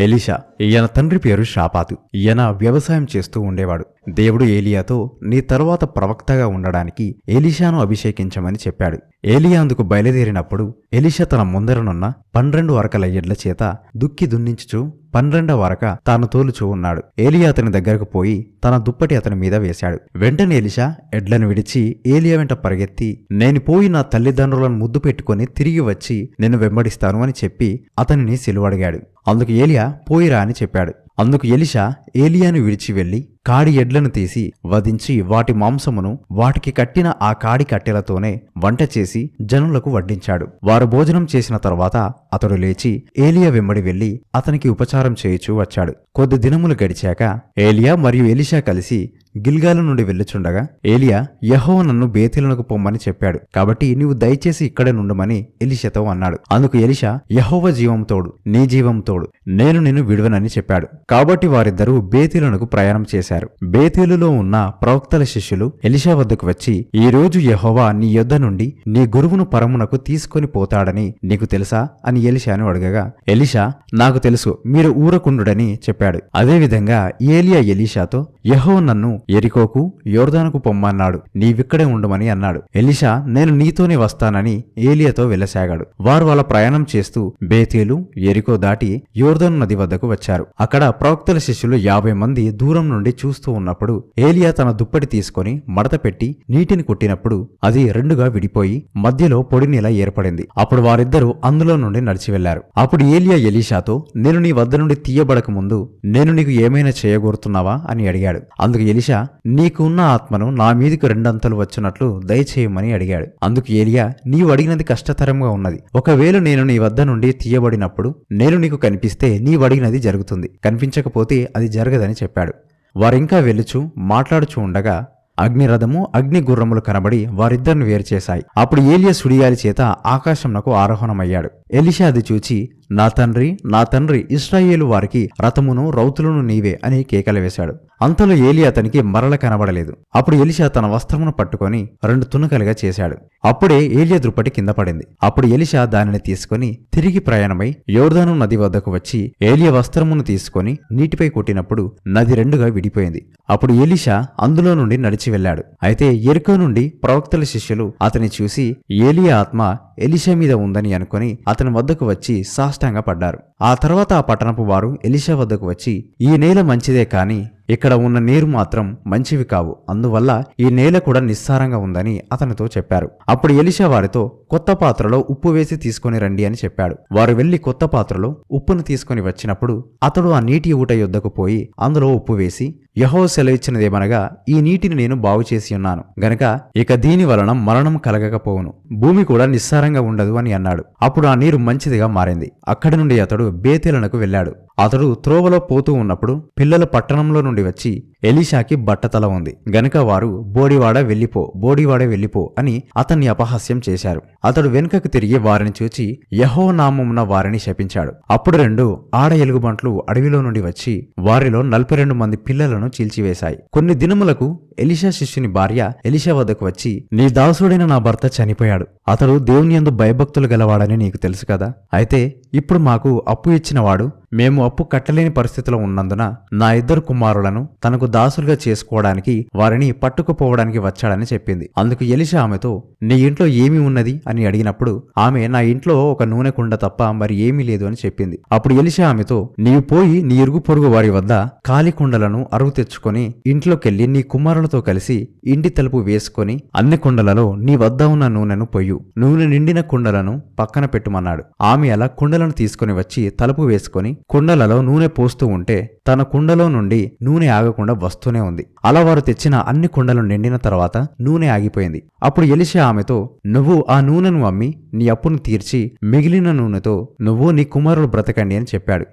Elisha ఈయన తండ్రి పేరు షాపాతు. ఈయన వ్యవసాయం చేస్తూ ఉండేవాడు. దేవుడు ఏలియాతో నీ తరువాత ప్రవక్తగా ఉండడానికి ఎలీషాను అభిషేకించమని చెప్పాడు. ఏలియా అందుకు బయలుదేరినప్పుడు ఎలీషా తన ముందరనున్న పన్నెండు వరకల ఎడ్ల చేత దుక్కి దున్నించుచు పన్నెండవ వరక తాను తోలుచూ ఉన్నాడు. ఏలియా అతని దగ్గరకు పోయి తన దుప్పటి అతని మీద వేశాడు. వెంటనే ఎలిషా ఎడ్లను విడిచి ఏలియా వెంట పరిగెత్తి నేను పోయి నా తల్లిదండ్రులను ముద్దు పెట్టుకుని తిరిగి వచ్చి నిన్ను వెంబడిస్తాను అని చెప్పి అతనిని సిలువడిగాడు. అందుకు ఏలియా పోయిరా అని చెప్పాడు. అందుకు ఎలిషా ఏలియాను విడిచి వెళ్ళి కాడి ఎడ్లను తీసి వధించి వాటి మాంసమును వాటికి కట్టిన ఆ కాడి కట్టెలతోనే వంట చేసి జనులకు వడ్డించాడు. వారు భోజనం చేసిన తర్వాత అతడు లేచి ఏలియా వెంబడి వెళ్ళి అతనికి ఉపచారం చేయుచూ వచ్చాడు. కొద్ది దినములు గడిచాక ఏలియా మరియు ఎలిషా కలిసి గిల్గాల నుండి వెళ్ళుచుండగా ఏలియా యహో నన్ను బేతిలనకు పొమ్మని చెప్పాడు. కాబట్టి నీవు దయచేసి ఇక్కడే నుండమని ఎలిషతో అన్నాడు. అందుకు ఎలిషా యహోవ జీవం తోడు నీ జీవంతోడు నేను నిన్ను విడువనని చెప్పాడు. కాబట్టి వారిద్దరూ బేతిలనకు ప్రయాణం చేశారు. బేతిలులో ఉన్న ప్రవక్తల శిష్యులు ఎలిషా వద్దకు వచ్చి ఈ రోజు యహోవా నీ యొద్ద నుండి నీ గురువును పరమునకు తీసుకొని పోతాడని నీకు తెలుసా? అని ఎలిషాను అడగగా ఎలిషా నాకు తెలుసు మీరు ఊరకుండుడని చెప్పాడు. అదేవిధంగా ఏలియా ఎలీషాతో యహో నన్ను ఎరికోకు యోర్దానుకు పొమ్మన్నాడు నీవిక్కడే ఉండమని అన్నాడు. ఎలిషా నేను నీతోనే వస్తానని ఏలియాతో వెళ్ళసాగాడు. వారు వాళ్ళ ప్రయాణం చేస్తూ బేతేలు ఎరికో దాటి యోర్దాను నది వద్దకు వచ్చారు. అక్కడ ప్రవక్తల శిష్యులు యాభై మంది దూరం నుండి చూస్తూ ఉన్నప్పుడు ఏలియా తన దుప్పటి తీసుకొని మడత పెట్టి నీటిని కొట్టినప్పుడు అది రెండుగా విడిపోయి మధ్యలో పొడి నేల ఏర్పడింది. అప్పుడు వారిద్దరూ అందులో నుండి నడిచి వెళ్ళారు అప్పుడు ఏలియా ఎలీషాతో నేను నీ వద్ద నుండి తీయబడక ముందు నేను నీకు ఏమైనా చేయగోరుతున్నావా? అని అడిగాడు. అందుకు ఎలిషా నీకు ఉన్న ఆత్మను నా మీదికి రెండంతలు వచ్చినట్లు దయచేయమని అడిగాడు. అందుకు ఏలియా నీవు అడిగినది కష్టతరంగా ఉన్నది. ఒకవేళ నేను నీ వద్ద నుండి తీయబడినప్పుడు నేను నీకు కనిపిస్తే నీవు అడిగినది జరుగుతుంది. కనిపించకపోతే అది జరగదని చెప్పాడు. వారింకా వెలుచు మాట్లాడుచూ ఉండగా అగ్నిరథము అగ్ని గుర్రములు కనబడి వారిద్దరిని వేరు చేశాయి. అప్పుడు ఏలియా సుడిగాలి చేత ఆకాశంనకు ఆరోహణమయ్యాడు. ఎలిషా అది చూచి నా తండ్రి నా తండ్రి ఇస్రాయేలు వారికి రథమును రౌతులను నీవే అని కేకలు వేశాడు. అంతలో ఏలి అతనికి మరల కనబడలేదు. అప్పుడు ఎలిషా తన వస్త్రమును పట్టుకొని రెండు తునకలుగా చేశాడు. అప్పుడే ఏలియా దృపటి కింద పడింది. అప్పుడు ఎలిషా దానిని తీసుకొని తిరిగి ప్రయాణమై యోర్దాను నది వద్దకు వచ్చి ఏలియా వస్త్రమును తీసుకొని నీటిపై కొట్టినప్పుడు నది రెండుగా విడిపోయింది. అప్పుడు ఎలిషా అందులో నుండి నడిచి వెళ్ళాడు. అయితే ఎరుకో నుండి ప్రవక్తల శిష్యులు అతని చూసి ఏలియా ఆత్మ ఎలిషా మీద ఉందని అనుకుని అతని వద్దకు వచ్చి సాష్టాంగ పడ్డారు. ఆ తర్వాత ఆ పట్టణపు వారు ఎలిషా వద్దకు వచ్చి ఈ నేల మంచిదే కాని ఇక్కడ ఉన్న నీరు మాత్రం మంచివి కావు. అందువల్ల ఈ నేల కూడా నిస్సారంగా ఉందని అతనితో చెప్పారు. అప్పుడు ఎలిషా వారితో కొత్త పాత్రలో ఉప్పు వేసి తీసుకొని రండి అని చెప్పాడు. వారు వెళ్ళి కొత్త పాత్రలో ఉప్పును తీసుకొని వచ్చినప్పుడు అతడు ఆ నీటి ఊట యొద్దకు పోయి అందులో ఉప్పు వేసి యహో సెలవిచ్చినదేమనగా ఈ నీటిని నేను బాగు చేసి ఉన్నాను. గనక ఇక దీని వలన మరణం కలగకపోవును. భూమి కూడా నిస్సారంగా ఉండదు అని అన్నాడు. అప్పుడు ఆ నీరు మంచిదిగా మారింది. అక్కడి నుండి అతడు బేతేలనకు వెళ్ళాడు. అతడు త్రోవలో పోతూ ఉన్నప్పుడు పిల్లలు పట్టణంలో నుండి వచ్చి ఎలీషాకి బట్టతల ఉంది. గనుక వారు బోడివాడ వెళ్ళిపో బోడివాడ వెళ్ళిపో అని అతన్ని అపహాస్యం చేశారు. అతడు వెనుకకు తిరిగి వారిని చూచి యహోనామమున వారిని శపించాడు. అప్పుడు రెండు ఆడ ఎలుగుబంట్లు అడవిలో నుండి వచ్చి వారిలో నలభై రెండు మంది పిల్లలను చీల్చివేశాయి. కొన్ని దినములకు ఎలిషా శిష్యుని భార్య ఎలిషా వద్దకు వచ్చి నీ దాసుడైన నా భర్త చనిపోయాడు. అతడు దేవుని ఎందు భయభక్తులు గలవాడని నీకు తెలుసు కదా? అయితే ఇప్పుడు మాకు అప్పు ఇచ్చినవాడు మేము అప్పు కట్టలేని పరిస్థితిలో ఉన్నందున నా ఇద్దరు కుమారులను తనకు దాసులుగా చేసుకోవడానికి వారిని పట్టుకుపోవడానికి వచ్చాడని చెప్పింది. అందుకు ఎలిషా ఆమెతో నీ ఇంట్లో ఏమి ఉన్నది? అని అడిగినప్పుడు ఆమె నా ఇంట్లో ఒక నూనె కుండ తప్ప మరి ఏమీ లేదు అని చెప్పింది. అప్పుడు ఎలిషా ఆమెతో నీవు పోయి నీ ఇరుగు పొరుగు వారి వద్ద ఖాళీ కుండలను అరువు తెచ్చుకొని ఇంట్లోకెళ్ళి నీ కుమారులతో కలిసి ఇంటి తలుపు వేసుకొని అన్ని కుండలలో నీ వద్ద ఉన్న నూనెను పొయ్యు. నూనె నిండిన కుండలను పక్కన పెట్టుమన్నాడు. ఆమె అలా కుండలను తీసుకుని వచ్చి తలుపు వేసుకొని కుండలలో నూనె పోస్తూ ఉంటే తన కుండలో నుండి నూనె ఆగకుండా వస్తూనే ఉంది. అలా వారు తెచ్చిన అన్ని కుండలు నిండిన తర్వాత నూనె ఆగిపోయింది. అప్పుడు ఎలిషా ఆమెతో నువ్వు ఆ నూనెను అమ్మి నీ అప్పును తీర్చి మిగిలిన నూనెతో నువ్వు నీ కుమారుడు బ్రతకండి అని చెప్పాడు.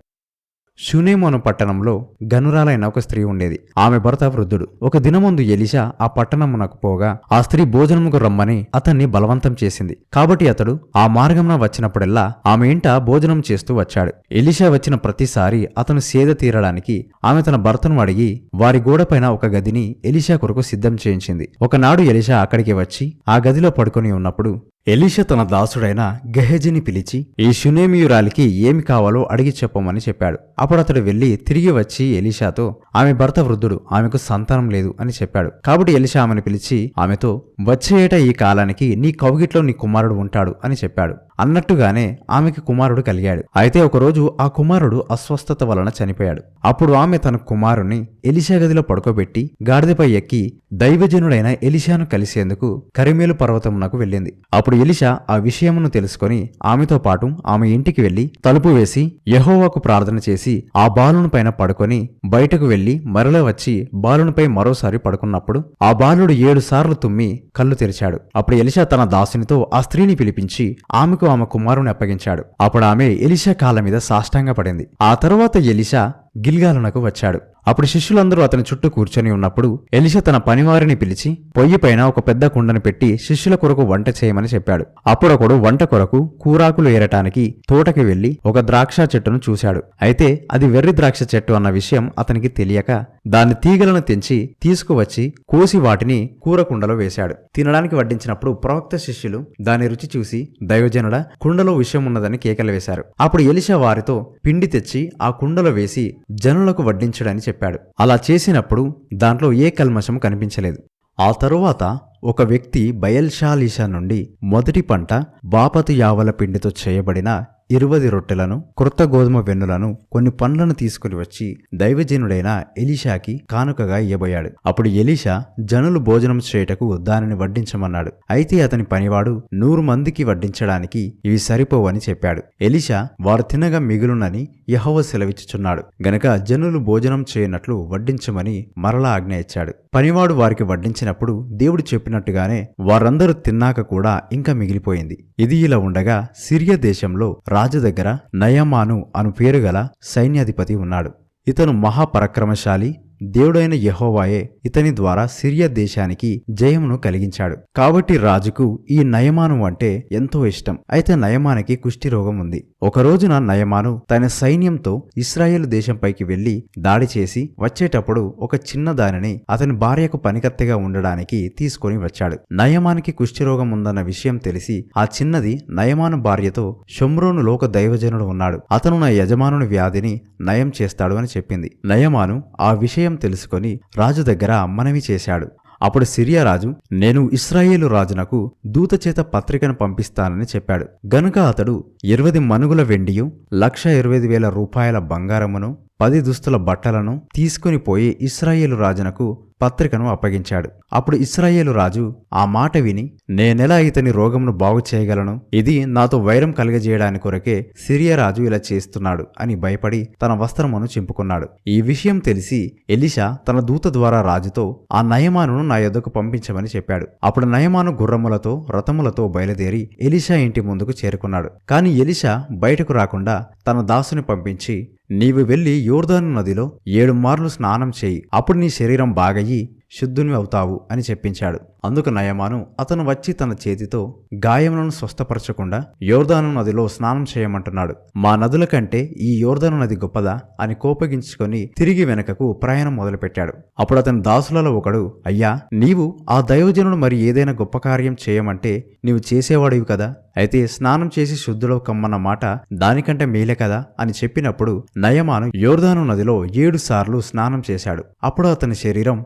షునేమోను పట్టణంలో గనురాలైన ఒక స్త్రీ ఉండేది. ఆమె భర్త వృద్ధుడు. ఒక దినముందు ఎలిషా ఆ పట్టణమునకు పోగా ఆ స్త్రీ భోజనముకు రమ్మని అతన్ని బలవంతం చేసింది. కాబట్టి అతడు ఆ మార్గమున వచ్చినప్పుడెల్లా ఆమె ఇంట భోజనం చేస్తూ వచ్చాడు. ఎలిషా వచ్చిన ప్రతిసారి అతను సేద తీరడానికి ఆమె తన భర్తను అడిగి వారి గోడపైన ఒక గదిని ఎలిషా కొరకు సిద్ధం చేయించింది. ఒకనాడు ఎలిషా అక్కడికి వచ్చి ఆ గదిలో పడుకొని ఉన్నప్పుడు ఎలీషా తన దాసుడైన గహేజిని పిలిచి ఈ షునేమియురాలికి ఏమి కావాలో అడిగి చెప్పమని చెప్పాడు. అప్పుడు అతడు వెళ్ళి తిరిగి వచ్చి ఎలీషాతో ఆమె భర్త వృద్ధుడు ఆమెకు సంతానం లేదు అని చెప్పాడు. కాబట్టి ఎలీషా ఆమెను పిలిచి ఆమెతో వచ్చే ఏట ఈ కాలానికి నీ కౌగిట్లో నీ కుమారుడు ఉంటాడు అని చెప్పాడు. అన్నట్టుగానే ఆమెకి కుమారుడు కలిగాడు. అయితే ఒకరోజు ఆ కుమారుడు అస్వస్థత వలన చనిపోయాడు. అప్పుడు ఆమె తన కుమారుని ఎలిషా గదిలో పడుకోబెట్టి గాడిదపై ఎక్కి దైవజనుడైన ఎలిషాను కలిసేందుకు కరిమేలు పర్వతమునకు వెళ్ళింది. అప్పుడు ఎలిషా ఆ విషయమును తెలుసుకొని ఆమెతో పాటు ఆమె ఇంటికి వెళ్ళి తలుపు వేసి యహోవాకు ప్రార్థన చేసి ఆ బాలుని పైన పడుకొని బయటకు వెళ్ళి మరల వచ్చి బాలునిపై మరోసారి పడుకున్నప్పుడు ఆ బాలుడు ఏడు సార్లు తుమ్మి కళ్ళు తెరిచాడు. అప్పుడు ఎలిషా తన దాసునితో ఆ స్త్రీని పిలిపించి ఆమెకు ఆమె కుమారుని అప్పగించాడు. అప్పుడు ఆమె ఎలిషా కాళ్ళ మీద సాష్టాంగపడింది. ఆ తరువాత ఎలిషా గిల్గాలునకు వచ్చాడు. అప్పుడు శిష్యులందరూ అతని చుట్టూ కూర్చొని ఉన్నప్పుడు ఎలిషా తన పనివారిని పిలిచి పొయ్యి పైన ఒక పెద్ద కుండను పెట్టి శిష్యుల కొరకు వంట చేయమని చెప్పాడు. అప్పుడొకడు వంట కొరకు కూరాకులు ఏరటానికి తోటకి వెళ్ళి ఒక ద్రాక్ష చెట్టును చూశాడు. అయితే అది వెర్రి ద్రాక్ష చెట్టు అన్న విషయం అతనికి తెలియక దాని తీగలను తెంచి తీసుకువచ్చి కోసి వాటిని కూర కుండలో వేశాడు. తినడానికి వడ్డించినప్పుడు ప్రవక్త శిష్యులు దాని రుచి చూసి దైవజనుడ కుండలో విషయం ఉన్నదని కేకలు వేశారు. అప్పుడు ఎలిష వారితో పిండి తెచ్చి ఆ కుండలో వేసి జనులకు వడ్డించడని చెప్పాడు. అలా చేసినప్పుడు దాంట్లో ఏ కల్మషం కనిపించలేదు. ఆ తరువాత ఒక వ్యక్తి బయల్షాలీషా నుండి మొదటి పంట బాపతు యావల పిండితో చేయబడిన ఇరువది రొట్టెలను క్రొత్త గోధుమ వెన్నులను కొన్ని పండ్లను తీసుకుని వచ్చి దైవజనుడైన ఎలీషాకి కానుకగా ఇయ్యబోయాడు. అప్పుడు ఎలీషా జనులు భోజనం చేయుటకు దానిని వడ్డించమన్నాడు. అయితే అతని పనివాడు నూరు మందికి వడ్డించడానికి ఇవి సరిపోవని చెప్పాడు. ఎలీషా వారు తినగా మిగులునని యహోవ సెలవిచ్చుచున్నాడు. గనక జనులు భోజనం చేయనట్లు వడ్డించమని మరలా ఆజ్ఞ ఇచ్చాడు. పనివాడు వారికి వడ్డించినప్పుడు దేవుడు చెప్పినట్టుగానే వారందరూ తిన్నాక కూడా ఇంకా మిగిలిపోయింది. ఇది ఇలా ఉండగా సిరియా దేశంలో రాజు దగ్గర నయమాను అను పేరుగల సైన్యాధిపతి ఉన్నాడు. ఇతను మహాపరాక్రమశాలి దేవుడైన యహోవాయే ఇతని ద్వారా సిరియా దేశానికి జయమును కలిగించాడు. కాబట్టి రాజుకు ఈ నయమాను అంటే ఎంతో ఇష్టం. అయితే నయమానికి కుష్ఠిరోగం ఉంది. ఒక రోజున నయమాను తన సైన్యంతో ఇస్రాయేల్ దేశంపైకి వెళ్ళి దాడి చేసి వచ్చేటప్పుడు ఒక చిన్న దానిని అతని భార్యకు పనికత్తెగా ఉండడానికి తీసుకొని వచ్చాడు. నయమానికి కుష్ఠిరోగం ఉందన్న విషయం తెలిసి ఆ చిన్నది నయమాను భార్యతో షమ్రోను లోక దైవజనుడు ఉన్నాడు. అతను నా యజమానుని వ్యాధిని నయం చేస్తాడు అని చెప్పింది. నయమాను ఆ విషయం తెలుసుకొని రాజు దగ్గర మనవి చేశాడు. అప్పుడు సిరియా రాజు నేను ఇస్రాయేలు రాజునకు దూతచేత పత్రికను పంపిస్తానని చెప్పాడు. గనుక అతడు ఇరవై మనుగుల వెండియు లక్ష ఇరవై వేల రూపాయల బంగారమును పది దుస్తుల బట్టలను తీసుకుని పోయి ఇస్రాయేలు రాజునకు పత్రికను అప్పగించాడు. అప్పుడు ఇస్రాయేలు రాజు ఆ మాట విని నేనెలా ఇతని రోగమును బాగు చేయగలను. ఇది నాతో వైరం కలుగజేయడానికి కొరకే సిరియా రాజు ఇలా చేస్తున్నాడు అని భయపడి తన వస్త్రమును చింపుకున్నాడు. ఈ విషయం తెలిసి ఎలిషా తన దూత ద్వారా రాజుతో ఆ నయమానును నా యొద్దకు పంపించమని చెప్పాడు. అప్పుడు నయమాను గుర్రములతో రథములతో బయలుదేరి ఎలిషా ఇంటి ముందుకు చేరుకున్నాడు. కాని ఎలిషా బయటకు రాకుండా తన దాసుని పంపించి నీవు వెళ్ళి యోర్దాను నదిలో ఏడు మార్లు స్నానం చేయి. అప్పుడు నీ శరీరం బాగయ్యి శుద్ధుని అవుతావు అని చెప్పించాడు. అందుకు నయమాను అతను వచ్చి తన చేతితో గాయములను స్వస్థపరచకుండా యోర్దాను నదిలో స్నానం చేయమంటున్నాడు. మా నదుల కంటే ఈ యోర్దాను నది గొప్పదా అని కోపగించుకొని తిరిగి వెనకకు ప్రయాణం మొదలుపెట్టాడు. అప్పుడు అతని దాసులలో ఒకడు అయ్యా నీవు ఆ దైవజనుడు మరి ఏదైనా గొప్ప కార్యం చేయమంటే నీవు చేసేవాడివి కదా? అయితే స్నానం చేసి శుద్ధులో కమ్మన్న మాట దానికంటే మేలే కదా? అని చెప్పినప్పుడు నయమాను యోర్దాను నదిలో ఏడు సార్లు స్నానం చేశాడు. అప్పుడు అతని శరీరం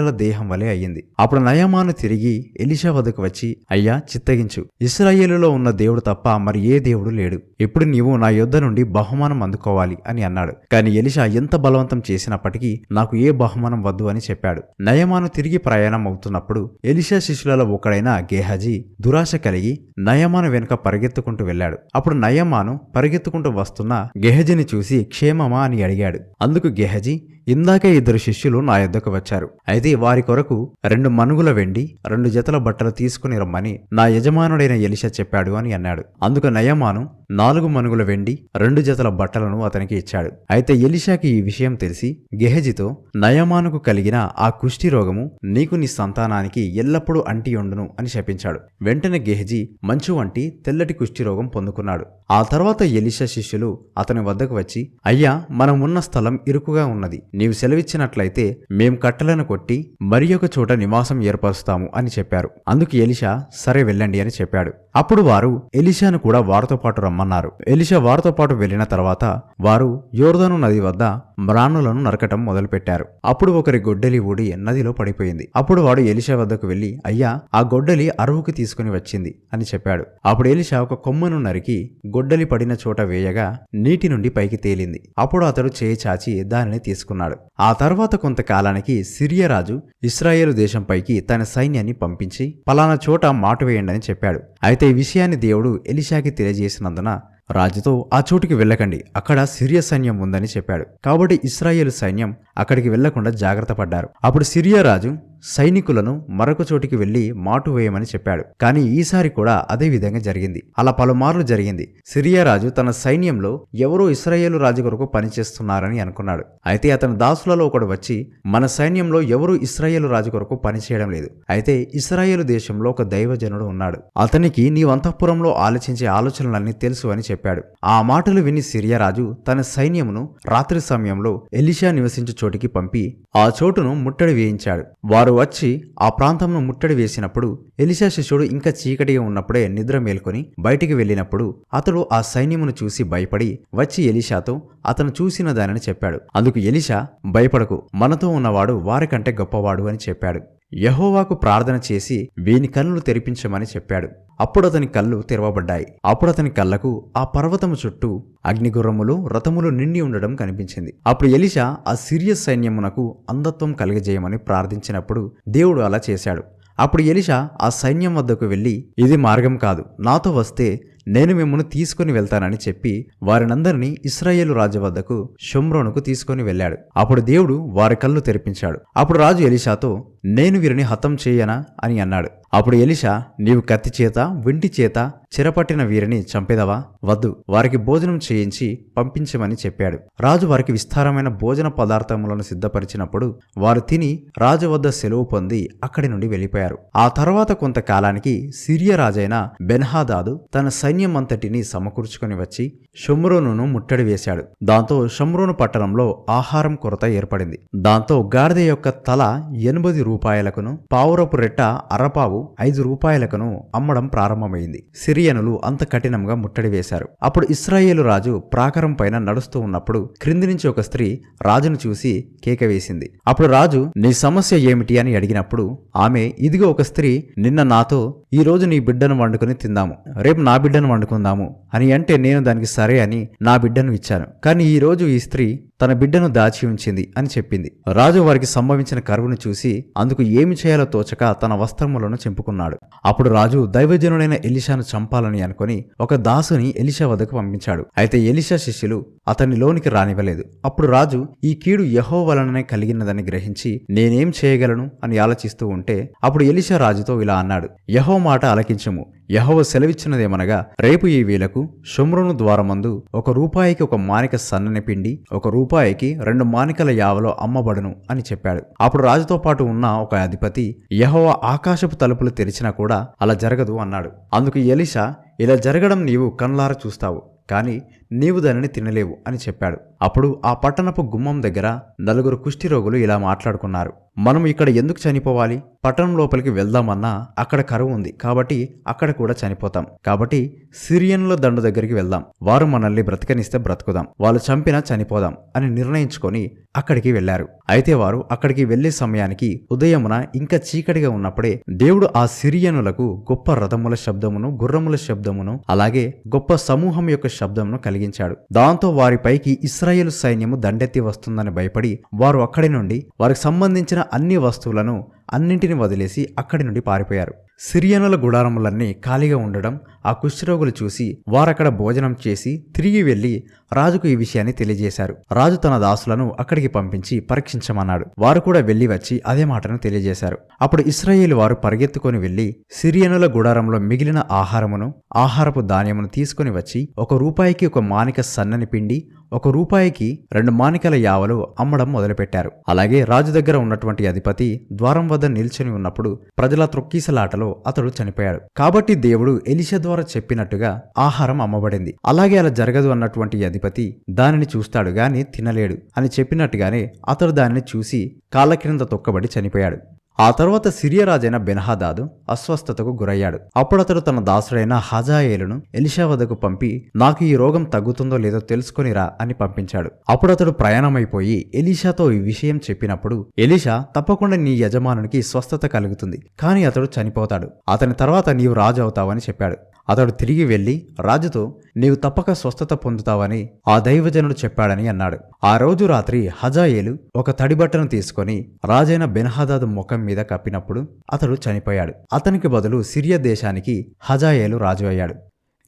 పిల్లల దేహం వలె అయ్యింది. అప్పుడు నయమాను తిరిగి ఎలిషా వద్దకు వచ్చి అయ్యా చిత్తగించు. ఇస్రాయేలులో ఉన్న దేవుడు తప్ప మరి ఏ దేవుడు లేడు. ఇప్పుడు నీవు నా యొద్ద నుండి బహుమానం అందుకోవాలి అని అన్నాడు. కాని ఎలిషా ఎంత బలవంతం చేసినప్పటికీ నాకు ఏ బహుమానం వద్దు అని చెప్పాడు. నయమాను తిరిగి ప్రయాణం అవుతున్నప్పుడు ఎలిషా శిష్యులలో ఒకడైన గేహజీ దురాశ కలిగి నయమాను వెనుక పరిగెత్తుకుంటూ వెళ్ళాడు. అప్పుడు నయమాను పరిగెత్తుకుంటూ వస్తున్న గెహజీని చూసి క్షేమమా? అని అడిగాడు. అందుకు గెహజీ ఇందాకే ఇద్దరు శిష్యులు నా యొద్దకు వచ్చారు. అయితే వారి కొరకు రెండు మనుగుల వెండి రెండు జతల బట్టలు తీసుకుని రమ్మని నా యజమానుడైన ఎలిషా చెప్పాడు అని అన్నాడు. అందుకు నయమాను నాలుగు మనుగుల వెండి రెండు జతల బట్టలను అతనికి ఇచ్చాడు. అయితే ఎలిషాకి ఈ విషయం తెలిసి గెహజితో నయమానుకు కలిగిన ఆ కుష్టి రోగము నీకు నీ సంతానానికి ఎల్లప్పుడూ అంటియుండును అని శపించాడు. వెంటనే గెహజీ మంచు వంటి తెల్లటి కుష్టి రోగం పొందుకున్నాడు. ఆ తర్వాత ఎలిషా శిష్యులు అతని వద్దకు వచ్చి అయ్యా మనం ఉన్న స్థలం ఇరుకుగా ఉన్నది. నీవు సెలవిచ్చినట్లయితే మేం కట్టలను కొట్టి మరి ఒక చోట నివాసం ఏర్పరుస్తాము అని చెప్పారు. అందుకు ఎలిషా సరే వెళ్ళండి అని చెప్పాడు. అప్పుడు వారు ఎలిషాను కూడా వారితో పాటు రమ్మన్నారు. ఎలిషా వారితో పాటు వెళ్ళిన తర్వాత వారు యోర్ధను నది వద్ద మ్రాణులను నరకటం మొదలుపెట్టారు. అప్పుడు ఒకరి గొడ్డలి ఊడి నదిలో పడిపోయింది. అప్పుడు వాడు ఎలిషా వద్దకు వెళ్ళి అయ్యా ఆ గొడ్డలి అరువుకి తీసుకుని వచ్చింది అని చెప్పాడు. అప్పుడు ఎలిషా ఒక కొమ్మను నరికి గొడ్డలి పడిన చోట వేయగా నీటి నుండి పైకి తేలింది. అప్పుడు అతడు చేయి చాచి దానిని తీసుకున్నాడు. ఆ తర్వాత కొంతకాలానికి సిరియా రాజు ఇస్రాయేలు దేశంపైకి తన సైన్యాన్ని పంపించి పలానా చోట మాటు వేయండి చెప్పాడు. అయితే ఈ విషయాన్ని దేవుడు ఎలిషాకి తెలియజేసినందున రాజుతో ఆ చోటుకి వెళ్ళకండి. అక్కడ సిరియా సైన్యం ఉందని చెప్పాడు. కాబట్టి ఇస్రాయేలు సైన్యం అక్కడికి వెళ్ళకుండా జాగ్రత్త పడ్డారు. అప్పుడు సిరియా రాజు సైనికులను మరొక చోటికి వెళ్ళి మాటు వేయమని చెప్పాడు. కానీ ఈసారి కూడా అదే విధంగా జరిగింది. అలా పలుమార్లు జరిగింది. సిరియా రాజు తన సైన్యంలో ఎవరో ఇస్రాయేలు రాజు కొరకు పనిచేస్తున్నారని అనుకున్నాడు. అయితే అతని దాసులలో ఒకడు వచ్చి మన సైన్యంలో ఎవరూ ఇస్రాయేలు రాజు కొరకు పనిచేయడం లేదు. అయితే ఇస్రాయేలు దేశంలో ఒక దైవజనుడు ఉన్నాడు. అతనికి నీ అంతఃపురంలో ఆలోచించే ఆలోచనలన్నీ తెలుసు అని చెప్పాడు. ఆ మాటలు విని సిరియా రాజు తన సైన్యమును రాత్రి సమయంలో ఎలిషా నివసించు చోటికి పంపి ఆ చోటును ముట్టడి వేయించాడు. వారు వచ్చి ఆ ప్రాంతంను ముట్టడి వేసినప్పుడు ఎలిషా శిష్యుడు ఇంకా చీకటిగా ఉన్నప్పుడే నిద్ర మేల్కొని బయటికి వెళ్ళినప్పుడు అతడు ఆ సైన్యమును చూసి భయపడి వచ్చి ఎలిషాతో అతను చూసిన దానిని చెప్పాడు. అందుకు ఎలిషా భయపడకు మనతో ఉన్నవాడు వారికంటే గొప్పవాడు అని చెప్పాడు. యహోవాకు ప్రార్థన చేసి వీని కన్నులు తెరిపించమని చెప్పాడు. అప్పుడు అతని కళ్ళు తెరవబడ్డాయి. అప్పుడు అతని కళ్ళకు ఆ పర్వతము చుట్టూ అగ్నిగుర్రములు రథములు నిండి ఉండడం కనిపించింది. అప్పుడు ఎలిషా ఆ సిరియస్ సైన్యమునకు అంధత్వం కలిగజేయమని ప్రార్థించినప్పుడు దేవుడు అలా చేశాడు. అప్పుడు ఎలిషా ఆ సైన్యం వద్దకు వెళ్ళి ఇది మార్గం కాదు. నాతో వస్తే నేను మిమ్మల్ని తీసుకుని వెళ్తానని చెప్పి వారినందరినీ ఇస్రాయేలు రాజు వద్దకు షుమ్రోనుకు తీసుకుని వెళ్ళాడు. అప్పుడు దేవుడు వారి కళ్ళు తెరిపించాడు. అప్పుడు రాజు ఎలిషాతో నేను వీరిని హతం చేయనా? అని అన్నాడు. అప్పుడు ఎలిషా నీవు కత్తి చేత వింటి చేత చిరపట్టిన వీరిని చంపేదవా? వద్దు వారికి భోజనం చేయించి పంపించమని చెప్పాడు. రాజు వారికి విస్తారమైన భోజన పదార్థములను సిద్ధపరిచినప్పుడు వారు తిని రాజు వద్ద సెలవు పొంది అక్కడి నుండి వెళ్ళిపోయారు. ఆ తర్వాత కొంతకాలానికి సిరియా రాజైన బెన్హాదాదు తన సైన్యం అంతటిని సమకూర్చుకొని వచ్చి షమ్రోనును ముట్టడి వేశాడు. దాంతో షమ్రోను పట్టణంలో ఆహారం కొరత ఏర్పడింది. దాంతో గాడిద యొక్క తల ఎనభై రూపాయలకును పావురపు రెట్ట అరపావు ఐదు రూపాయలకును అమ్మడం ప్రారంభమైంది. సిరియనులు అంత కఠినంగా ముట్టడి వేశారు. అప్పుడు ఇస్రాయేలు రాజు ప్రాకారం పైన నడుస్తూ ఉన్నప్పుడు క్రింది నుంచి ఒక స్త్రీ రాజును చూసి కేక వేసింది. అప్పుడు రాజు నీ సమస్య ఏమిటి? అని అడిగినప్పుడు ఆమె ఇదిగో ఒక స్త్రీ నిన్న నాతో ఈ రోజు నీ బిడ్డను వండుకొని తిందాము. రేపు నా బిడ్డను వండుకుందాము. అని అంటే నేను దానికి సరే అని నా బిడ్డను ఇచ్చాను. కానీ ఈ రోజు ఈ స్త్రీ తన బిడ్డను దాచి ఉంచింది అని చెప్పింది. రాజు వారికి సంభవించిన కరువును చూసి అందుకు ఏమి చేయాలో తోచక తన వస్త్రములను చెంపుకున్నాడు. అప్పుడు రాజు దైవజనుడైన ఎలిషాను చంపాలని అనుకుని ఒక దాసుని ఎలిషా వద్దకు పంపించాడు. అయితే ఎలిషా శిష్యులు అతన్ని లోనికి రానివ్వలేదు. అప్పుడు రాజు ఈ కీడు యహో వలననే కలిగినదని గ్రహించి నేనేం చేయగలను అని ఆలోచిస్తూ ఉంటే అప్పుడు ఎలిషా రాజుతో ఇలా అన్నాడు యహో మాట అలకించము యహోవ సెలవిచ్చినదేమనగా రేపు ఈ వేలకు షుమ్రును ద్వారమందు ఒక రూపాయికి ఒక మానిక సన్నని పిండి ఒక రూపాయికి రెండు మానికల యావలో అమ్మబడును అని చెప్పాడు. అప్పుడు రాజుతో పాటు ఉన్న ఒక అధిపతి యహోవ ఆకాశపు తలుపులు తెరిచినా కూడా అలా జరగదు అన్నాడు. అందుకు ఎలిషా ఇలా జరగడం నీవు కన్లార చూస్తావు. కానీ నీవు దానిని తినలేవు అని చెప్పాడు. అప్పుడు ఆ పట్టణపు గుమ్మం దగ్గర నలుగురు కుష్ఠిరోగులు ఇలా మాట్లాడుకున్నారు. మనం ఇక్కడ ఎందుకు చనిపోవాలి? పట్టణం లోపలికి వెళ్దామన్నా అక్కడ కరువు ఉంది కాబట్టి అక్కడ కూడా చనిపోతాం. కాబట్టి సిరియన్ల దండు దగ్గరికి వెళ్దాం. వారు మనల్ని బ్రతకనిస్తే బ్రతుకుదాం. వాళ్ళు చంపినా చనిపోదాం అని నిర్ణయించుకొని అక్కడికి వెళ్ళారు అయితే వారు అక్కడికి వెళ్ళే సమయానికి ఉదయమున ఇంకా చీకటిగా ఉన్నప్పుడే దేవుడు ఆ సిరియనులకు గొప్ప రథముల శబ్దమును గుర్రముల శబ్దమును అలాగే గొప్ప సమూహం యొక్క శబ్దమును కలిగించాడు. దాంతో వారిపైకి ఇస్రాయేల్ సైన్యము దండెత్తి వస్తుందని భయపడి వారు అక్కడి నుండి వారికి సంబంధించిన అన్ని వస్తువులను అన్నింటిని వదిలేసి అక్కడి నుండి పారిపోయారు. సిరియనుల గుడారములన్నీ ఖాళీగా ఉండడం ఆ కుష్ఠరోగులు చూసి వారక్కడ భోజనం చేసి తిరిగి వెళ్ళి రాజుకు ఈ విషయాన్ని తెలియజేశారు. రాజు తన దాసులను అక్కడికి పంపించి పరీక్షించమన్నాడు. వారు కూడా వెళ్ళి వచ్చి అదే మాటను తెలియజేశారు. అప్పుడు ఇస్రాయేల్ వారు పరిగెత్తుకొని వెళ్ళి సిరియనుల గుడారంలో మిగిలిన ఆహారమును ఆహారపు ధాన్యమును తీసుకుని వచ్చి ఒక రూపాయికి ఒక మానిక సన్నని పిండి ఒక రూపాయికి రెండు మానికల యావలు అమ్మడం మొదలుపెట్టారు. అలాగే రాజు దగ్గర ఉన్నటువంటి అధిపతి ద్వారం వద్ద నిల్చొని ఉన్నప్పుడు ప్రజల త్రొక్కీసలాటలో అతడు చనిపోయాడు. కాబట్టి దేవుడు ఎలిష ద్వారా చెప్పినట్టుగా ఆహారం అమ్మబడింది. అలాగే అలా జరగదు అన్నటువంటి అధిపతి దానిని చూస్తాడు గాని తినలేడు అని చెప్పినట్టుగానే అతడు దానిని చూసి కాళ్ళ క్రింద తొక్కబడి చనిపోయాడు. ఆ తర్వాత సిరియా రాజైన బెనహాదాదు అస్వస్థతకు గురయ్యాడు. అప్పుడు అతడు తన దాసుడైన హజాయేలును ఎలిషా వద్దకు పంపి నాకు ఈ రోగం తగ్గుతుందో లేదో తెలుసుకునిరా అని పంపించాడు. అప్పుడు అతడు ప్రయాణమైపోయి ఎలీషాతో ఈ విషయం చెప్పినప్పుడు ఎలీషా తప్పకుండా నీ యజమానునికి స్వస్థత కలుగుతుంది కానీ అతడు చనిపోతాడు. అతని తర్వాత నీవు రాజు అవుతావని చెప్పాడు. అతడు తిరిగి వెళ్ళి రాజుతో నీవు తప్పక స్వస్థత పొందుతావని ఆ దైవజనుడు చెప్పాడని అన్నాడు. ఆ రోజు రాత్రి హజాయేలు ఒక తడిబట్టను తీసుకొని రాజైన బెన్హదాదు ముఖం మీద కప్పినప్పుడు అతడు చనిపోయాడు. అతనికి బదులు సిరియా దేశానికి హజాయేలు రాజు అయ్యాడు.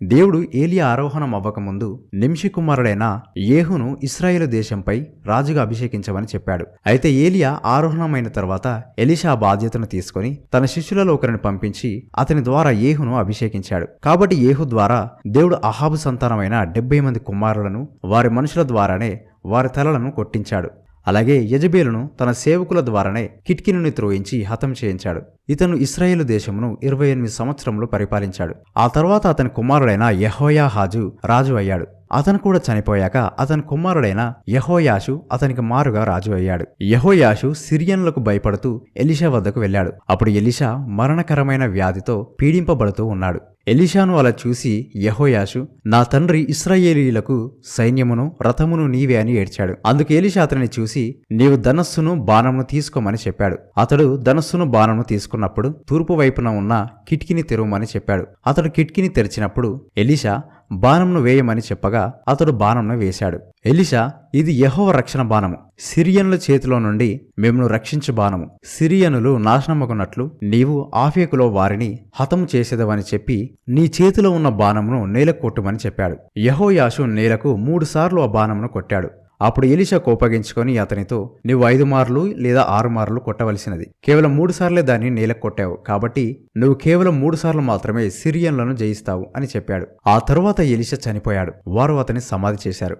దేవుడు ఏలియా ఆరోహణం అవ్వకముందు నిమిషి కుమారుడైన ఏహును ఇస్రాయేలు దేశంపై రాజుగా అభిషేకించమని చెప్పాడు. అయితే ఏలియా ఆరోహణమైన తర్వాత ఎలిషా బాధ్యతను తీసుకొని తన శిష్యులలో ఒకరిని పంపించి అతని ద్వారా ఏహును అభిషేకించాడు. కాబట్టి ఏహు ద్వారా దేవుడు అహాబు సంతానమైన డెబ్బై మంది కుమారులను వారి మనుషుల ద్వారానే వారి తలలను కొట్టించాడు. అలాగే యజబేలును తన సేవకుల ద్వారానే కిట్కినుని త్రోయించి హతం చేయించాడు. ఇతను ఇస్రాయేలు దేశమును ఇరవై ఎనిమిది సంవత్సరములు పరిపాలించాడు. ఆ తర్వాత అతని కుమారుడైన యహోయా హాజు రాజు అయ్యాడు. అతను కూడా చనిపోయాక అతని కుమారుడైన యహోయాషు అతనికి మారుగా రాజు అయ్యాడు. యహోయాషు సిరియన్లకు భయపడుతూ ఎలిషా వద్దకు వెళ్ళాడు. అప్పుడు ఎలిషా మరణకరమైన వ్యాధితో పీడింపబడుతూ ఉన్నాడు. ఎలిషాను అలా చూసి యహోయాషు నా తండ్రి ఇస్రాయేలీలకు సైన్యమును రథమును నీవే అని ఏడ్చాడు. అందుకు ఎలిషా అతనిని చూసి నీవు ధనస్సును బాణమును తీసుకోమని చెప్పాడు. అతడు ధనస్సును బాణమును తీసుకున్నప్పుడు తూర్పు వైపున ఉన్న కిటికీని తెరవమని చెప్పాడు. అతడు కిటికీని తెరిచినప్పుడు ఎలిషా బాణంను వేయమని చెప్పగా అతడు బాణంను వేశాడు. ఎలిషా ఇది యహోవ రక్షణ బాణము. సిరియనుల చేతిలో నుండి మిమ్మను రక్షించు బాణము. సిరియనులు నాశనమగునట్లు నీవు ఆఫేకులో వారిని హతము చేసేదవని చెప్పి నీ చేతిలో ఉన్న బాణమును నేలకు కొట్టుమని చెప్పాడు. యహోయాషు నేలకు మూడుసార్లు ఆ బాణమును కొట్టాడు. అప్పుడు ఎలిషా కోపగించుకొని అతనితో నువ్వు ఐదు మార్లు లేదా ఆరు మార్లు కొట్టవలసినది. కేవలం మూడు సార్లే దాన్ని నేలకు కొట్టావు. కాబట్టి నువ్వు కేవలం మూడు సార్లు మాత్రమే సిరియన్లను జయిస్తావు అని చెప్పాడు. ఆ తరువాత ఎలిషా చనిపోయాడు. వారు అతని సమాధి చేశారు.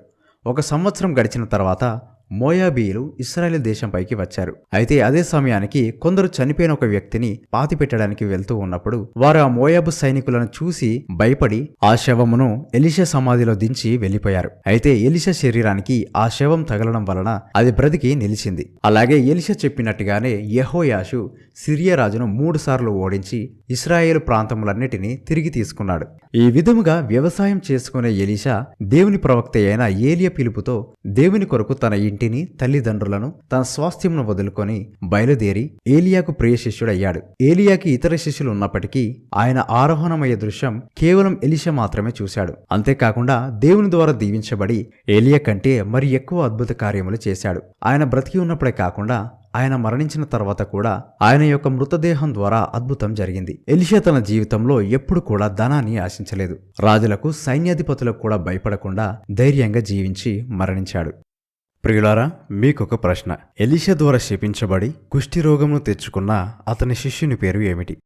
ఒక సంవత్సరం గడిచిన తర్వాత మోయాబీయులు ఇస్రాయేల్ దేశంపైకి వచ్చారు. అయితే అదే సమయానికి కొందరు చనిపోయిన ఒక వ్యక్తిని పాతిపెట్టడానికి వెళ్తూ ఉన్నప్పుడు వారు ఆ మోయాబు సైనికులను చూసి భయపడి ఆ శవమును ఎలిషా సమాధిలో దించి వెళ్ళిపోయారు అయితే ఎలిషా శరీరానికి ఆ శవం తగలడం వలన అది బ్రతికి నిలిచింది. అలాగే ఎలిష చెప్పినట్టుగానే యెహోయాషు సిరియా రాజును మూడు సార్లు ఓడించి ఇస్రాయేల్ ప్రాంతములన్నిటినీ తిరిగి తీసుకున్నాడు. ఈ విధముగా వ్యవసాయం చేసుకునే ఎలీషా దేవుని ప్రవక్త అయిన ఏలియ పిలుపుతో దేవుని కొరకు తన ఇంటి ఇంటిని తల్లిదండ్రులను తన స్వాస్థ్యమును వదులుకొని బయలుదేరి ఏలియాకు ప్రియ శిష్యుడయ్యాడు. ఏలియాకి ఇతర శిష్యులు ఉన్నప్పటికీ ఆయన ఆరోహణమయ్యే దృశ్యం కేవలం ఎలిష మాత్రమే చూశాడు. అంతేకాకుండా దేవుని ద్వారా దీవించబడి ఏలియా కంటే మరి ఎక్కువ అద్భుత కార్యములు చేశాడు. ఆయన బ్రతికి ఉన్నప్పుడే కాకుండా ఆయన మరణించిన తర్వాత కూడా ఆయన యొక్క మృతదేహం ద్వారా అద్భుతం జరిగింది. ఎలిషా తన జీవితంలో ఎప్పుడు కూడా ధనాన్ని ఆశించలేదు. రాజులకు సైన్యాధిపతులకు కూడా భయపడకుండా ధైర్యంగా జీవించి మరణించాడు. ప్రియులారా మీకొక ప్రశ్న. ఎలిషా ద్వారా శపించబడి కుష్ఠి రోగమును తెచ్చుకున్న అతని శిష్యుని పేరు ఏమిటి?